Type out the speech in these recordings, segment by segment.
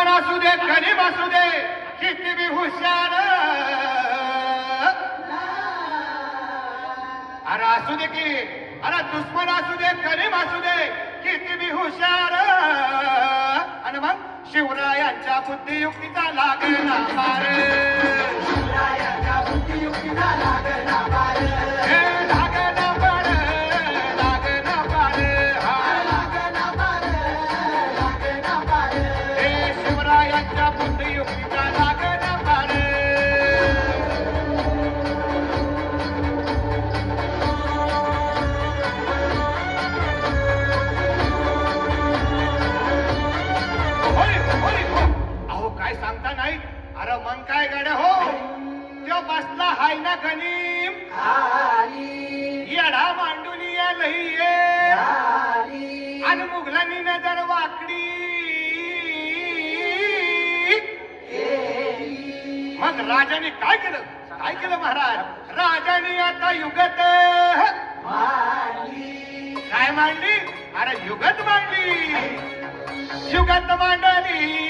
दुश्मन असू दे गरीब असू दे किती बी हुशार. अरे असू दे की अरे दुश्मन असू दे गरीब असू दे किती बी हुशार. आणि मग शिवरायांच्या बुद्धियुक्तीचा लागला मार हे काय गाड्या हो. त्यो बसला हाय ना गणीम येडा मांडून या. लई ये आणि मुघलांनी नजर वाकडी. मग राजाने काय केलं? काय केलं महाराज? राजाने आता युगत काय मांडली? अरे युगत मांडली. युगत मांडली.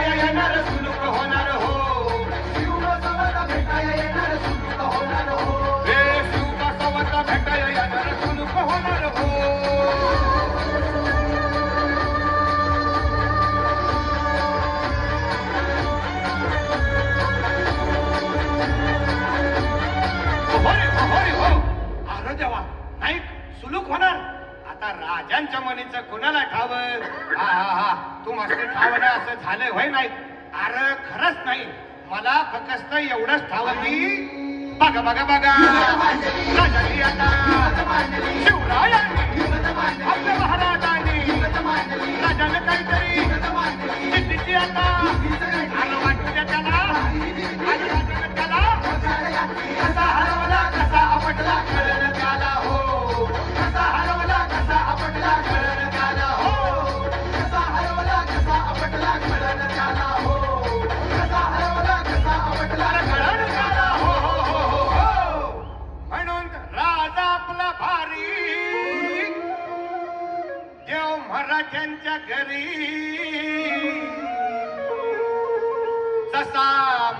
आता राजांच्या मनीचं कुणाला ठाव? हा हा हा. तू मस्त ठाव ना असं झालं होय नाही? अरे खरंच नाही. मला फक्त एवढंच ठाव की बघा बघा बघा. राजा शिवराया आपल्या म्हणून राजा आपला भारी देव मराठ्यांच्या घरी तसा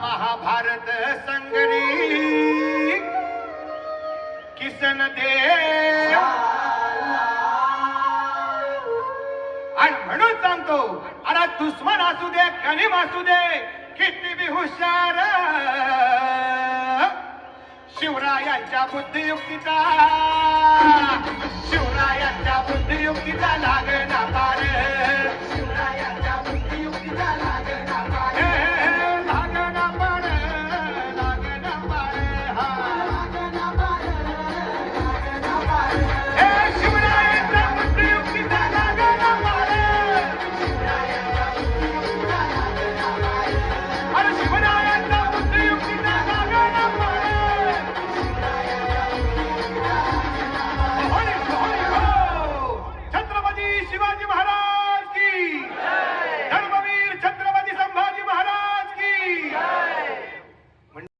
महाभारत संगरी किसन देव आणि म्हणून सांगतो अरे दुश्मन असू दे गणिम असू दे किती बी हुशार. शिवरायांच्या बुद्धियुक्तीचा.